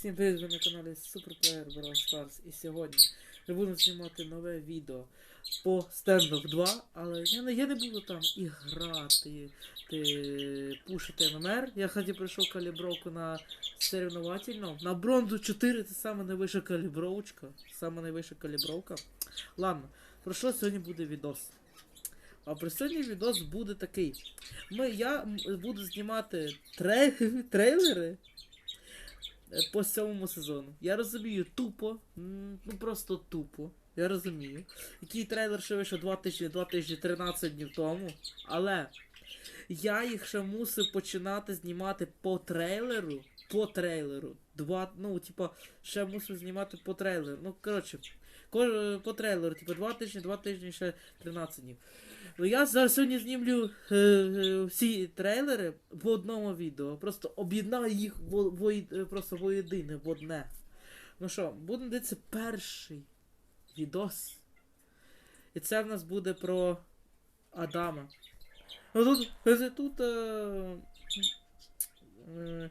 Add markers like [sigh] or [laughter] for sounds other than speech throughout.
Всім привіт, ви на каналі Суперплеєр Brawl Stars і сьогодні ми будемо знімати нове відео по стендов 2, але я не, я не буду там і грати, ти, пушити ММР. Я ході пройшов калібровку на соревновательну. На бронзу 4 це саме найвища калібровочка. Саме найвища калібровка. Ладно, про що сьогодні буде відос? А про сьогодні відос буде такий. Ми, я буду знімати трей, [laughs] трейлери по сьомому сезону. Я розумію, тупо, ну просто тупо. Я розумію. Який трейлер ще вийшов 2 тижні, 2 тижні 13 днів тому. Але я їх ще мусив починати знімати по трейлеру. По трейлеру. Два, ну, типа, ще мусив знімати по трейлеру. Ну, коротше, ко- по трейлеру, типа 2 тижні, 2 тижні, ще 13 днів. Ну я зараз сьогодні знімлю е, е, всі трейлери в одному відео. Просто об'єднаю їх во, во, е, просто воєдине, в одне. Ну що, будемо дивитися перший відос. І це в нас буде про Адама. Ну тут. тут е, е,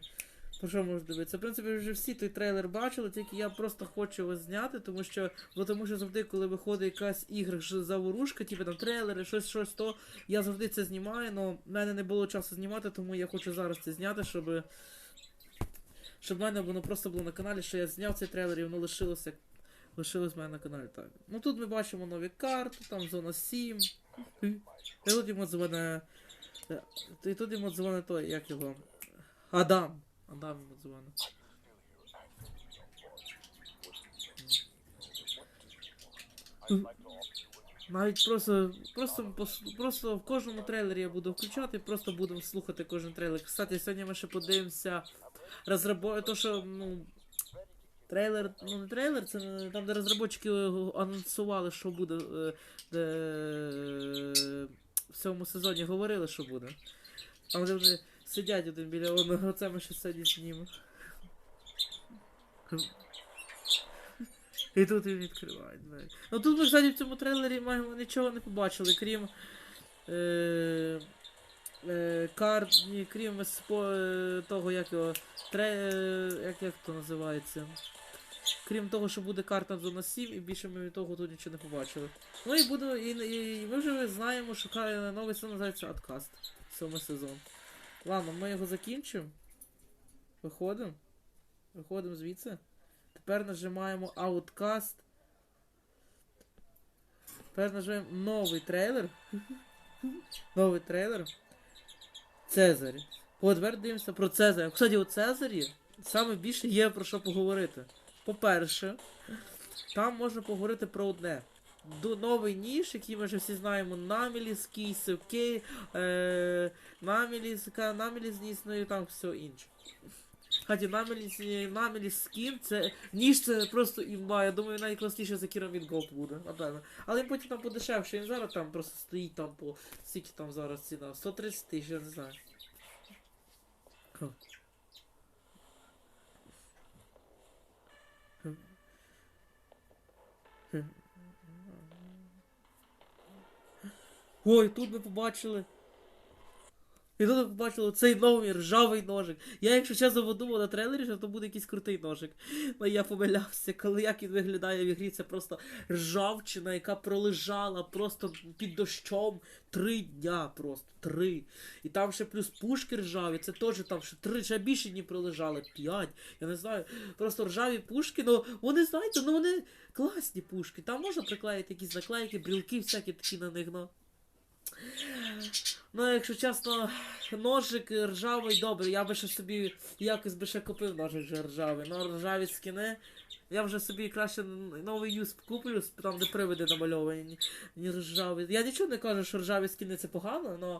про що можна дивитися? В принципі, вже всі той трейлер бачили, тільки я просто хочу його зняти, тому що, бо тому що завжди, коли виходить якась ігра заворушка, типу там трейлери, щось, щось, то я завжди це знімаю, але в мене не було часу знімати, тому я хочу зараз це зняти, щоб. Щоб в мене воно просто було на каналі, що я зняв цей трейлер і воно лишилося. Лишилось в мене на каналі. Так. Ну тут ми бачимо нові карти, там зона 7. І тут йому дзвоне. е, І тут йому дзвоне той, як його. Адам. Адам йому дзвоне. Навіть просто, просто, просто в кожному трейлері я буду включати, просто буду слухати кожен трейлер. Кстати, сьогодні ми ще подивимося розрабо... то, що, ну, трейлер, ну не трейлер, це там, де розробники анонсували, що буде, е, де е, в цьому сезоні говорили, що буде. Там де вони сидять один біля одного, це ми ще сьогодні знімемо. І тут він відкриває двері. Ну тут ми, кстати, в цьому трейлері майже нічого не побачили, крім. Е, е, карт, ні, крім спо, е, того, як його. Тре, е, як, як то називається. Крім того, що буде карта зона 7, і більше ми від того тут нічого не побачили. Ну і буде. І, і, і ми вже знаємо, що новий сезон називається Откаст. Сьомий сезон. Ладно, ми його закінчимо. Виходимо. Виходимо звідси. Тепер нажимаємо Outcast. Тепер нажимаємо новий трейлер. новий трейлер. Цезарь. От тепер дивимося про Цезаря. Кстати, у Цезарі саме більше є про що поговорити. По-перше, там можна поговорити про одне. Ду- Новий ніж, який ми вже всі знаємо, Наміліс, Кейс, Окей, е, Наміліс, ка- Наміліс не існує, там все інше. Хаті Наміліс, Наміліс скін, це ніж це просто імба. Я думаю, найкласніше за Керамід Голд буде, напевно. Але потім там подешевше, він зараз там просто стоїть там по. Скільки там зараз ціна? 130 тисяч, я не знаю. Хм. Хм. Хм. Ой, тут ми побачили. І тут ми побачили цей новий ржавий ножик. Я, якщо чесно, подумав на трейлері, що то буде якийсь крутий ножик. Але я помилявся, коли як він виглядає в ігрі, це просто ржавчина, яка пролежала просто під дощом три дня просто. Три. І там ще плюс пушки ржаві, це теж там ще три, ще більше днів пролежали, п'ять. Я не знаю. Просто ржаві пушки, ну вони, знаєте, ну вони класні пушки. Там можна приклеїти якісь наклейки, брілки всякі такі на них, ну. Ну, якщо чесно, ножик ржавий добре, я би ще собі якось би ще купив ножик вже ржавий. Ну, ржаві скини. Я вже собі краще новий юз куплю, там де привиди намальовані, ні ржаві. Я нічого не кажу, що ржаві скини це погано, але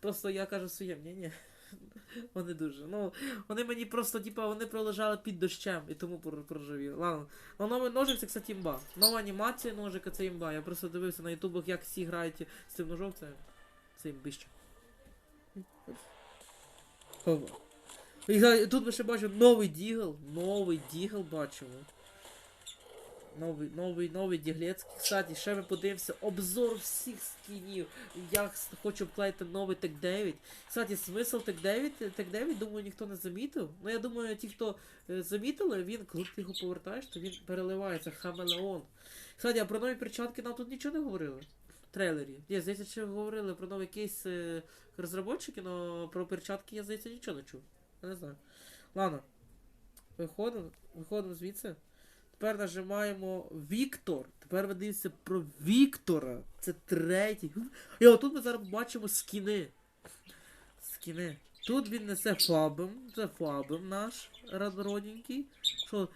просто я кажу своє мнення. [laughs] Вони дуже. Ну, вони мені просто, типа, вони пролежали під дощем і тому проживі. Ладно. Ну, новий ножик це, кстати, імба. Нова анімація ножика це імба. Я просто дивився на ютубах, як всі грають з цим ножом, це, це імбище. І тут ми ще бачимо новий дігл. Новий дігл бачимо. Новий, новий, новий Діглецький. Кстати, ще ми подивимося обзор всіх скінів. Я хочу обклеїти новий Тек 9. Кстати, смисл Тек 9, Тек 9, думаю, ніхто не замітив. Ну я думаю, ті, хто е, замітили, він, коли ти його повертаєш, то він переливається, хамелеон. Кстати, а про нові перчатки нам тут нічого не говорили. Трейлері. Ні, здається, ще говорили про новий кейс е, розробники, але про перчатки я, здається, нічого не чув. Я не знаю. Ладно. Виходимо, виходимо звідси. Тепер нажимаємо Віктор. Тепер ми дивимося про Віктора. Це третій. І отут ми зараз бачимо скіни. Скіни. Тут він несе фабом. Це фабом наш родненький. Що?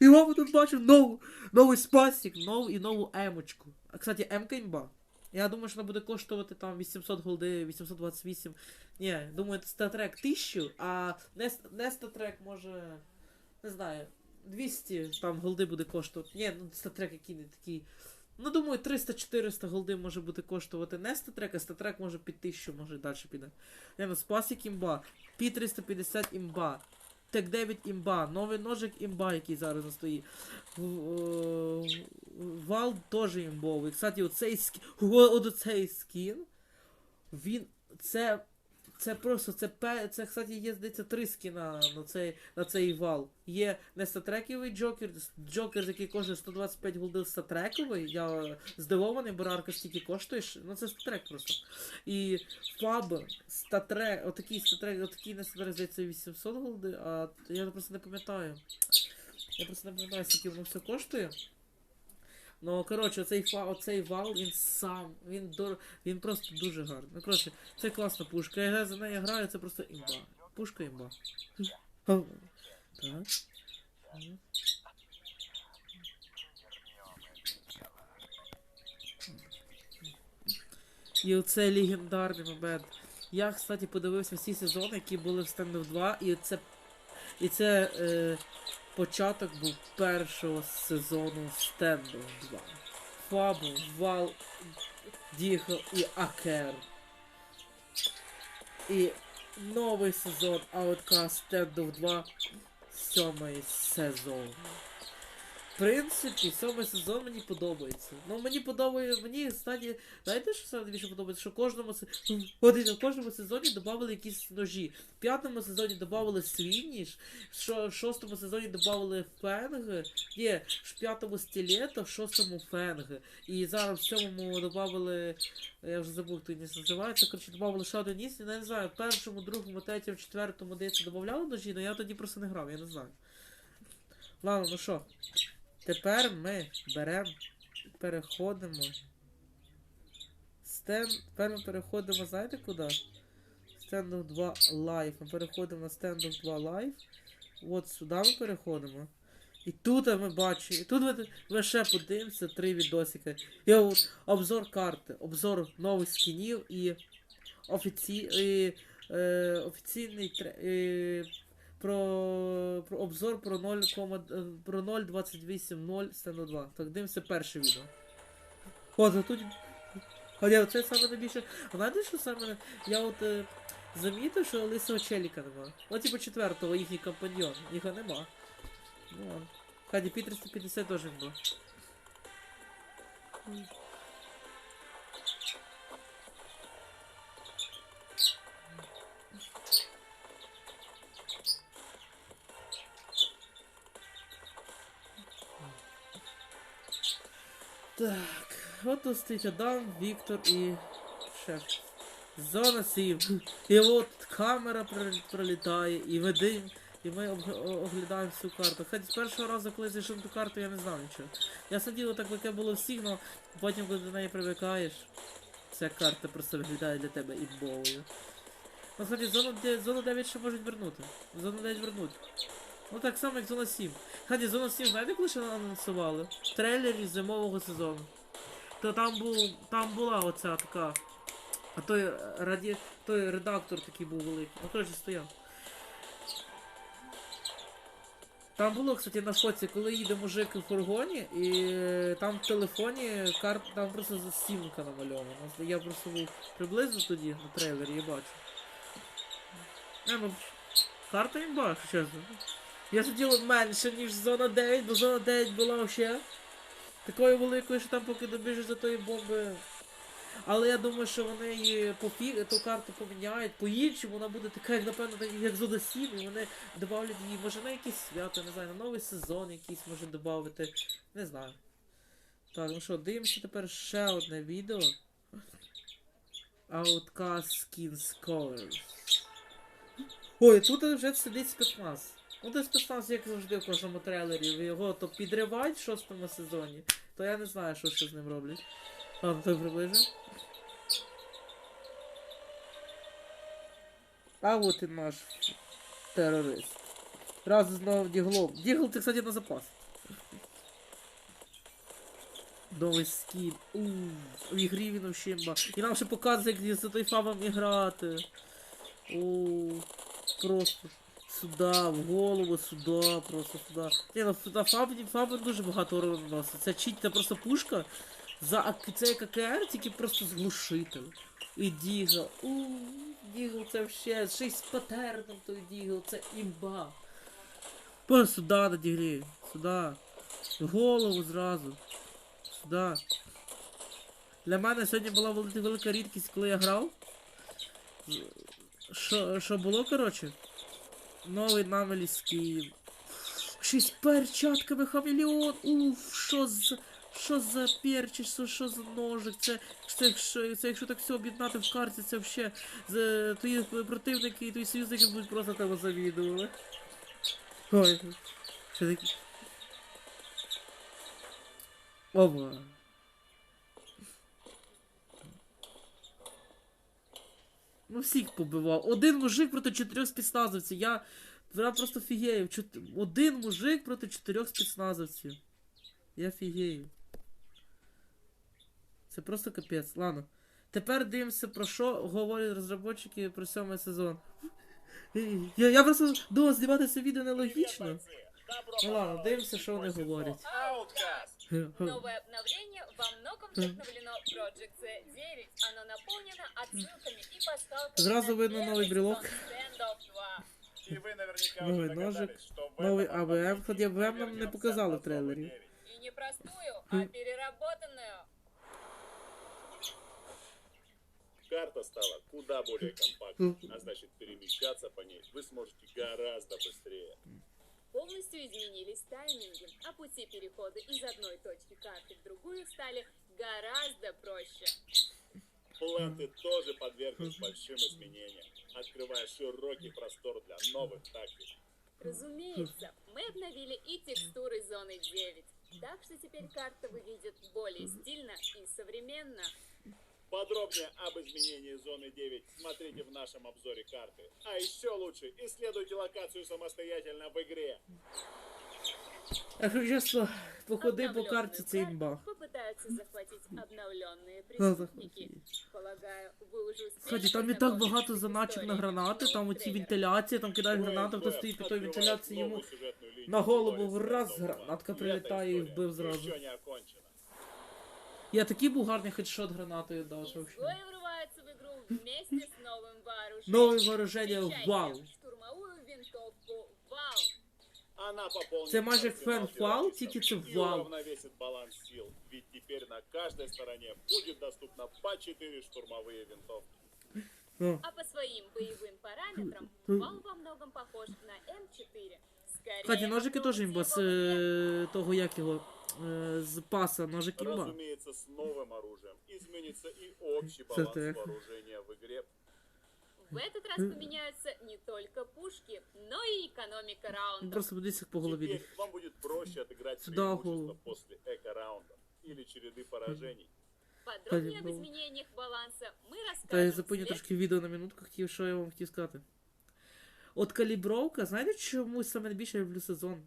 І ми тут бачимо нову, новий спасік, нову і нову емочку. А кстати, емка імба. Я думаю, що вона буде коштувати там 800 голди, 828. Ні, думаю, статрек 1000, а не, не статрек може. Не знаю, 200 там голди буде коштувати. Ні, ну статрек який не такий. Ну, думаю, 300-400 голди може бути коштувати не статрек, а статрек може під 1000, може далі піде. Не, ну, спасік імба, пі 350 імба. Тек 9 імба, новий ножик імба, який зараз на стоїть. Е, Вал теж імбовий. Кстати, оцей скін. Оцей скін. Він. Це. Це просто це це, кстати, є, здається, три скіна на цей, на цей вал. Є не статрековий Джокер, Джокер, який коштує 125 голдил статрековий. Я здивований, бо рарка стільки коштує. Ну це статрек просто. І Фаб, статрек, отакий статрек, отакий не статрек, здається, 800 голди, а я просто не пам'ятаю. Я просто не пам'ятаю, скільки воно все коштує. Ну, коротше, оцей, оцей вал, він сам, він дор... він просто дуже гарний. Ну, коротше, це класна пушка. Я за нею граю, це просто імба. Пушка імба. Так. І оце легендарний момент. Я, кстати, подивився всі сезони, які були в Stand 2, і це. І це е, початок був першого сезону Stand 2. Фабу, Вал, Діго і Акер. І новий сезон Outcast Stand 2. Сьомий сезон. Принципі, сьомий сезон мені подобається. Ну мені подобається, мені стадії. Знаєте, що саме більше подобається? Що кожному в кожному сезоні додали якісь ножі. В п'ятому сезоні ніж, що в шостому сезоні додали фенги. Ні, в п'ятому стілето, в шостому фенги. І зараз в сьомому додали. Я вже забув, хто ніж називається. Коротше, додали ще один ніж. Я не знаю, в першому, другому, третьому, четвертому, здається, додавали ножі, але я тоді просто не грав, я не знаю. Ладно, ну що. Тепер ми беремо, переходимо. Стен... Тепер ми переходимо, знаєте куди? Standoff 2 Live. Ми переходимо на Standoff 2 Live. От сюди ми переходимо. І тут ми бачимо. І тут ми, ми ще подивимося три відосики. І от обзор карти, обзор нових скінів і, офіці... і е, офіційний тре... е, про, про обзор про 0, е, про 0.28.0 Стену 2. Так, дивимося перше відео. От, а тут. А я це саме найбільше. Знаєте, що саме. Я от е, замітив, що лисого челіка нема. Ну, типу четвертого їхній компаньйон. Його нема. Ну ладно. Хаді, пі 350 теж нема. Так, от тут стоїть Адам, Віктор і шеф. Зона 7. І от камера прол- пролітає, і ми і ми оглядаємо всю карту. Хоч з першого разу, коли зайшов ту карту, я не знав нічого. Я сидів так, яке було всіх, але потім, коли до неї привикаєш, ця карта просто виглядає для тебе імбовою. Ну, де- зону 9 ще можуть вернути. Зону 9 вернуть. Ну так само, як зона 7. Кстати, зона 7, знаєте, коли ще анонсували? В трейлері зимового сезону. То там був. Там була оця така. А той е, раді. той редактор такий був великий. Ну коротше стояв. Там було, кстати, на фоці, коли їде мужик в фургоні, і е, там в телефоні карт, там просто сімка намальована. Я просто був приблизно тоді на трейлері, я бачу. Не, ну, карта їм бачу, чесно. Я сидів менше, ніж зона 9, бо зона 9 була ще такою великою, що там поки добіжиш до тої бомби. Але я думаю, що вони її по фі... ту карту поміняють, по-іншому вона буде така, як напевно, як зона 7, і вони додавлять її, може на якісь свято, не знаю, на новий сезон якийсь може додати. Не знаю. Так, ну що, дивимося тепер ще одне відео. Outcast Skins Colors. Ой, тут вже сидить спецназ. Ну той спецназ, як завжди в кожному трейлері, його то підривають в шостому сезоні, то я не знаю, що ще з ним роблять. Ладно, той приближу. А от і наш терорист. Разом з новим діглом. Дігл, ти, кстати, на запас. Новий скін. Ууу, в ігрі він вообще ба. І нам ще показує, як за той фабом і грати. Ууу, просто сюда, в голову, сюда, просто сюда. Ні, ну сюда фаб, фаб дуже багато наносить. Це чить, це просто пушка. За ак- це як АКР, тільки просто з глушителем. І Дігл. Ууу, Дігл це вообще, ще й з патерном той Дігл, це імба. Просто сюди на Діглі, сюди. Голову зразу. Сюди. Для мене сьогодні була велика рідкість, коли я грав. Що було, коротше? Новий намелі скін. Ще з перчатками хамелеон. Уф, що за. Що за перчик, що, що за ножик? Це, це, це, це якщо так все об'єднати в карті, це взагалі твої противники і твої союзники будуть просто тебе завідували. Ой, що таке? Оба. Ну всіх побивав. Один мужик проти чотирьох спецназовців. Я, я просто фігею. Чот- Один мужик проти чотирьох спецназовців. Я фігею. Це просто капець. Ладно. Тепер дивимося про що говорять розробники про сьомий сезон. Я, я просто думав, знімати це відео нелогічно. Ну ладно, дивимося, що вони говорять. Outcast. Новое обновление во многом вдохновлено Project Z9. Оно наполнено отсылками и пасхалками Сразу на видно первый новый брелок. сезон Standoff 2. И вы наверняка Новый уже ножик, догадались, что в новый этом АВМ, обновлении хотя АВМ нам не вернется показали в Zone трейлере. 9. И не простую, а переработанную. Карта стала куда более компактной, а значит перемещаться по ней вы сможете гораздо быстрее. Полностью изменились тайминги, а пути перехода из одной точки карты в другую стали гораздо проще. Планты тоже подверглись большим изменениям, открывая широкий простор для новых тактик. Разумеется, мы обновили и текстуры зоны 9, так что теперь карта выглядит более стильно и современно. Подробнее об изменении зоны 9 смотрите в нашем обзоре карты. А еще лучше исследуйте локацию самостоятельно в игре. Якщо чесно, походи по Обновленную карті це карту імба. Попытаются захватить обновленные Ну, преступники. Полагаю, вы уже успели Кстати, там і так багато познакомиться с заначок на историей гранати, там нового оці трейлера. вентиляції, там кидають гранату, хто УСБ стоїть під тою открывает вентиляцією, йому новую сюжетную линию на голову Stories раз Standoff 2. гранатка И эта прилетає і история вбив зразу. Еще не окончена. Я такий був гарний хедшот гранатою дав, що Изгои взагалі. врываются в игру вместе с новым вооружением. Нове вооруження, Встречайте вау! Штурмовую винтовку «Вау». Она пополнит Це майже арсенал фен-фал, террористов тільки це и вау. уравновесит баланс сил. Ведь теперь на каждой стороне будет доступно по 4 штурмовые винтовки. Ну, А по своим боевым параметрам Хм. «Вау» во многом похож на М4. Скорее, Кстати, ножики теж імба з мотивированные. е, того, як його, е, з паса, ножик імба. Разумеется, с новым оружием изменится и общий Це баланс так. вооружения в игре. В этот раз поменяются не только пушки, но и экономика Ну, раундов. Просто подивіться по голові. Теперь вам будет проще отыграть Сюда преимущество голову. после эко-раундов или череды поражений. Подробнее об Блин, ну. изменениях баланса мы Та я расскажем зупиню вслед- трошки відео на минутку, хотів, що я вам хотів сказати. От калібровка, знаєте, чому саме найбільше люблю сезон,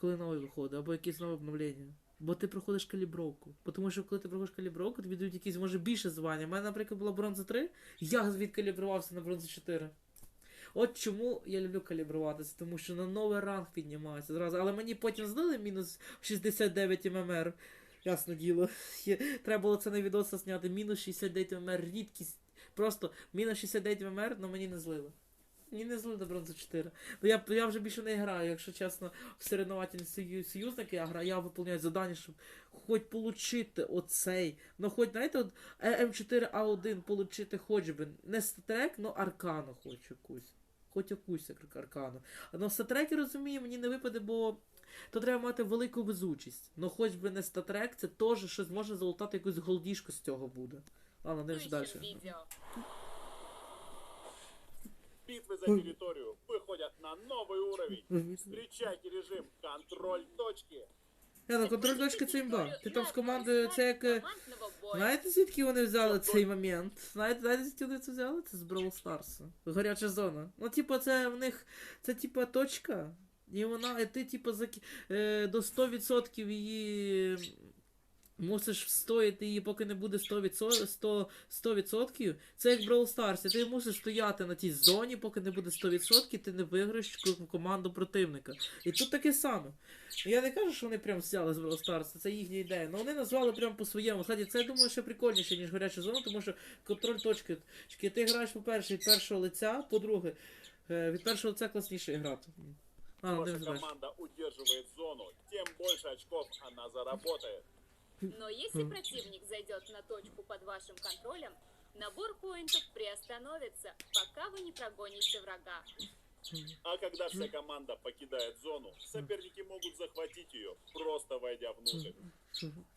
коли новий виходить, або якесь нове обновлення? Бо ти проходиш калібровку. Бо Тому що коли ти проходиш калібровку, тобі дають якісь може більше звання. У мене, наприклад, була бронза 3, я відкалібрувався на бронзу 4. От чому я люблю калібруватися, тому що на новий ранг піднімається зразу. Але мені потім здали мінус 69 ММР. Ясно діло. Треба було це на відоса зняти. Мінус 69 ММР, рідкість. Просто мінус 69 ММР, але мені не злили. Ні, не зли до бронзу 4. Ну я, я вже більше не граю, якщо чесно, в соревновательні сою- союзники я граю, я виповняю завдання, щоб хоч получити оцей. Ну хоч, знаєте, от е, М4А1 получити хоч би. Не статрек, ну аркану хоч якусь. Хоч якусь як аркану. На статреки, розумію, мені не випаде, бо то треба мати велику везучість. Ну хоч би не статрек, це теж щось можна залутати якусь голдішку з цього буде. Ладно, дивимося далі. Включим видео. Битвы за территорию выходят на новый уровень. Встречайте режим контроль точки. Я ну контроль точки це імба. Ти там з командою, це як. е, Командного боя. Знаєте, звідки вони взяли цей момент? Знаєте, знаєте, звідки вони це взяли? Це з Brawl Stars. Гаряча зона. Ну, типу, це в них. Це типа точка. І вона, і ти, типу, заки... е, до 100% її. Мусиш встояти її, поки не буде 100%, 100, 100%. Це як Brawl Stars. Ти мусиш стояти на тій зоні, поки не буде 100%, ти не виграєш команду противника. І тут таке саме. Я не кажу, що вони прям взяли з Brawl Stars, це їхня ідея. але вони назвали прям по-своєму. Кстати, це я думаю, ще прикольніше, ніж гаряча зона, тому що контроль точки. Ти граєш, по-перше, від першого лиця, по-друге, е, від першого лиця класніше грати. А, не Ваша команда удерживает зону, тем больше очков она заработает. Но если Мгм. противник зайдет на точку под вашим контролем, набор поинтов приостановится, пока вы не прогоните врага. А когда вся команда покидает зону, соперники могут захватить ее, просто войдя внутрь.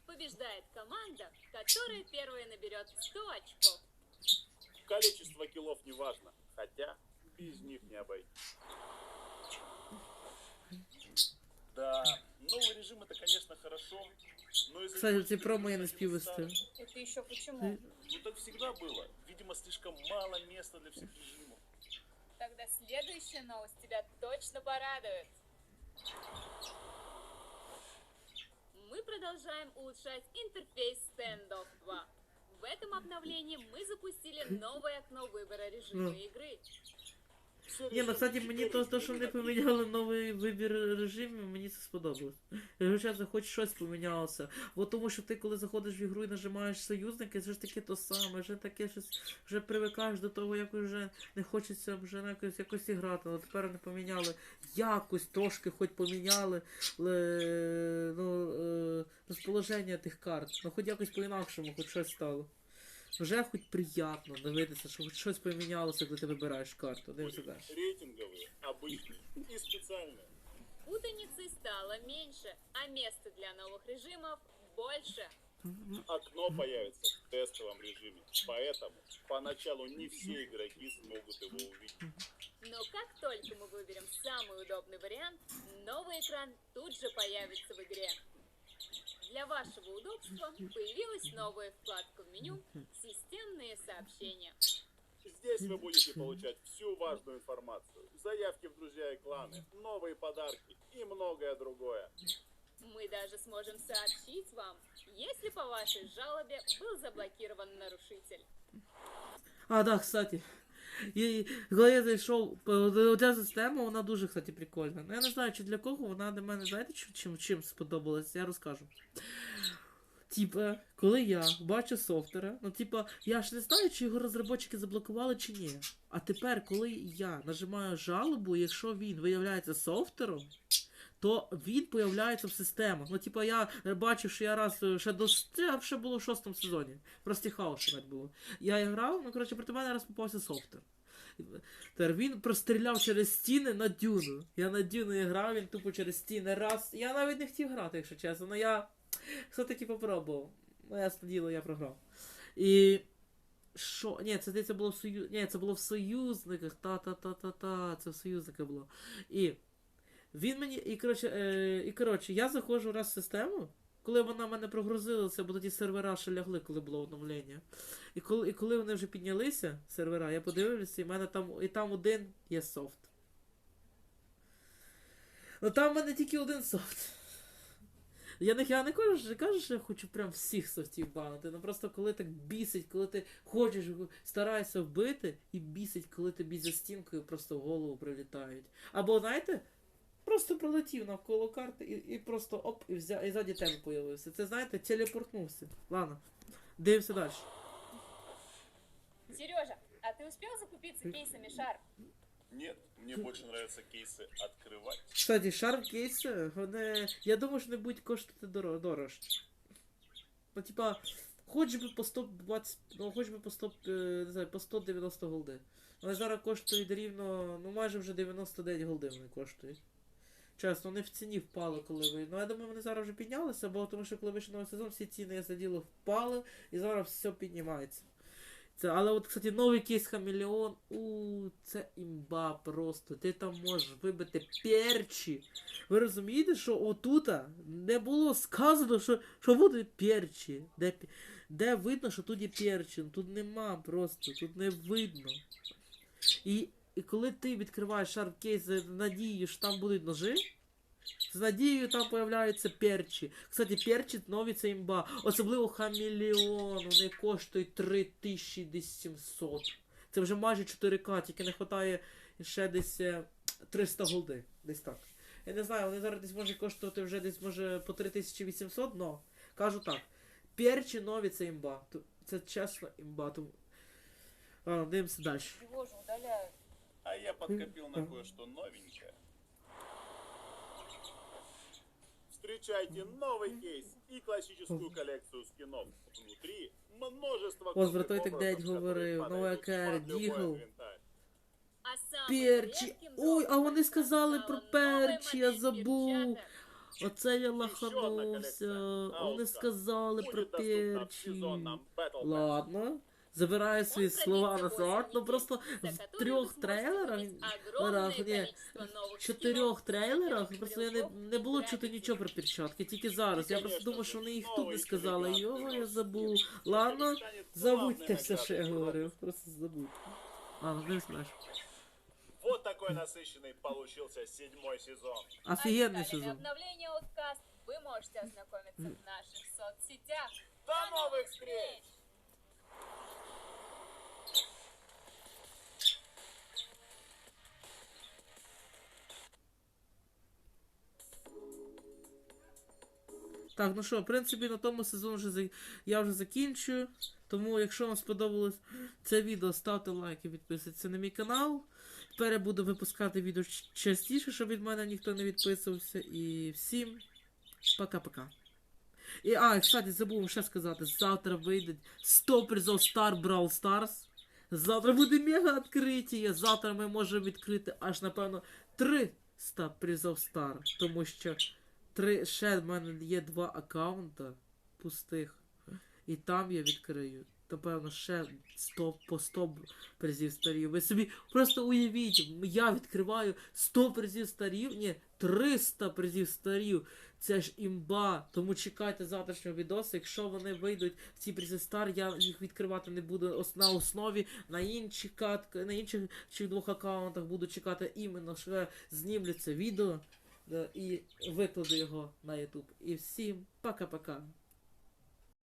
Побеждает команда, которая первая наберет 100 очков. Количество киллов не важно, хотя без них не обойтись. Да, новый режим это, конечно, хорошо, Кстати, не старый. спів вести. Это еще почему? Ну так всегда было. Видимо, слишком мало места для всех режимов. Тогда следующая новость тебя точно порадует. Мы продолжаем улучшать интерфейс Standoff 2. В этом обновлении мы запустили новое окно выбора режима Ну. игры. Ні, ну кстати, мені то, то, що вони поміняли новий вибір режимів, мені це сподобалось. Чесно, хоч щось помінялося. Бо тому що ти коли заходиш в ігру і нажимаєш союзники, це ж таке то саме, вже таке щось, вже привикаєш до того, як вже не хочеться вже на якось, якось іграти. Але тепер вони поміняли якось трошки хоч поміняли ну, е, розположення тих карт. Ну хоч якось по-інакшому, хоч щось стало. Вже хоч приємно дивитися, що хоч щось помінялося, коли ти вибираєш карту. Дивимося далі. рейтинговые, обычные и специальные. Путаницы стало меньше, а места для новых режимов больше. Окно появится в тестовом режиме, поэтому поначалу не все игроки смогут его увидеть. Но как только мы выберем самый удобный вариант, новый экран тут же появится в игре. Для вашего удобства появилась новая вкладка в меню «Системные сообщения». Здесь вы будете получать всю важную информацию, заявки в друзья и кланы, новые подарки и многое другое. Мы даже сможем сообщить вам, если по вашей жалобе был заблокирован нарушитель. А, да, кстати. І коли я зайшов, по- ця система, вона дуже, кстати, прикольна. Ну, я не знаю, чи для кого вона для мене, знаєте, чим, чим, сподобалась, я розкажу. Типа, коли я бачу софтера, ну типа, я ж не знаю, чи його розробники заблокували чи ні. А тепер, коли я нажимаю жалобу, якщо він виявляється софтером, то він появляється в системах. Ну, типа, я бачив, що я раз е, ще до це ще було в шостому сезоні. Прості хаос навіть було. Я грав, ну коротше, проти мене раз попався софтер. Він простріляв через стіни на дюну. Я на дюну грав, він тупо через стіни раз. Я навіть не хотів грати, якщо чесно. Ну я все-таки попробував. Ну, я діло, я програв. І. Що? Ні, це здається було в Сою... Ні, це було в союзниках. Та-та-та-та-та. Це в союзниках було. І. Він мені. І коротше, е... і коротше, я заходжу раз в систему. Коли вона мене прогрузилася, бо тоді сервера ще лягли, коли було оновлення. І коли, і коли вони вже піднялися, сервера, я подивився, і в мене там, і там один є софт. Ну там в мене тільки один софт. Я не, я не кажу, не кажу, що я хочу прям всіх софтів банити. Ну просто коли так бісить, коли ти хочеш, стараєшся вбити, і бісить, коли тобі за стінкою просто в голову прилітають. Або, знаєте, просто пролетів навколо карти і, і просто оп, і взяв, і ззаді тебе появився. Це знаєте, телепортнувся. Ладно, дивимося далі. Сережа, а ты успел закупиться кейсами шар? Нет, мне больше нравятся кейсы открывать. Кстати, шарм кейси, вони. Я думаю, що не будуть коштувати доро- дорожче. Ну, типа, хоч би по 120, ну хоч би по 100, е, не знаю, по 190 голди. Вони зараз коштують рівно, ну майже вже 99 голди вони коштують. Чесно, вони в ціні впали, коли ви. Ну я думаю, вони зараз вже піднялися, бо тому що коли вийшов новий сезон, всі ціни за діло впали і зараз все піднімається. Це, але от, кстати, новий кейс Хамелеон, у це імба просто. Ти там можеш вибити перчі. Ви розумієте, що отута не було сказано, що, що будуть перчі. Де, де видно, що тут є перчі. Тут нема просто, тут не видно. І, і коли ти відкриваєш шарп кейс з надією, що там будуть ножи, з надією там появляються перчі. Кстати, перчі нові це імба. Особливо хамелеон, вони коштують 3700. Це вже майже 4К, тільки не вистачає ще десь е, 300 голди. Десь так. Я не знаю, вони зараз десь може коштувати вже десь може по 3800, но кажу так. Перчі нові це імба. Це чесно імба. Тому... Ладно, дивимося далі. Его же удаляют. А я подкопил на кое-что новенькое. Встречайте новый кейс и классическую коллекцию скинов. Внутри множество Ось крутых про той так образов, дядь которые говорив, подойдут нова под кара, любой дігл. инвентарь. А самым Перчі. редким Ой, а новым вони сказали стала про новая перчі, я модель забув. перчаток. Оце я Ще одна лаханувся. колекція. А Вони Outcast. сказали про Будет доступна в перчі. сезонном Battle Pass. Ладно. Забираю свої Он слова продлится назад, восемь ну недель, просто за в которые трьох вы сможете трейлерах, купить огромное ні, количество новых чотирьох скинов, трейлерах, суперовых просто я не, стрелков, не було чути графики. нічого про перчатки, тільки зараз. Я просто Конечно думав, же, що вони їх тут новий не сказали. телеграфний Його я нос. забув. Теперь Ладно, станет забудьте главной все, що я наградой говорив. Просто забудьте. Ладно, не знаєш. Вот такой насыщенный получился седьмой сезон. Офігенний Деталями сезон. обновления Outcast вы можете ознакомиться в наших соцсетях. До новых встреч! Так, ну що, в принципі, на тому сезон вже я вже закінчую. Тому, якщо вам сподобалось це відео, ставте лайк і підписуйтесь на мій канал. Тепер я буду випускати відео частіше, щоб від мене ніхто не відписувався. І всім пока-пока. І, а, кстати, забув ще сказати, завтра вийде 100 призов Star Brawl Stars. Завтра буде мега відкриття. Завтра ми можемо відкрити аж, напевно, 300 призов Star. Тому що три, ще в мене є два аккаунта пустих. І там я відкрию. Напевно, ще 100 по 100 призів старів. Ви собі просто уявіть, я відкриваю 100 призів старів, ні, 300 призів старів. Це ж імба. Тому чекайте завтрашнього відосу. Якщо вони вийдуть в ці призи стар, я їх відкривати не буду на основі на інші на інших чи двох аккаунтах буду чекати іменно, що я знімлю це відео і викладу його на YouTube. І всім пока-пока.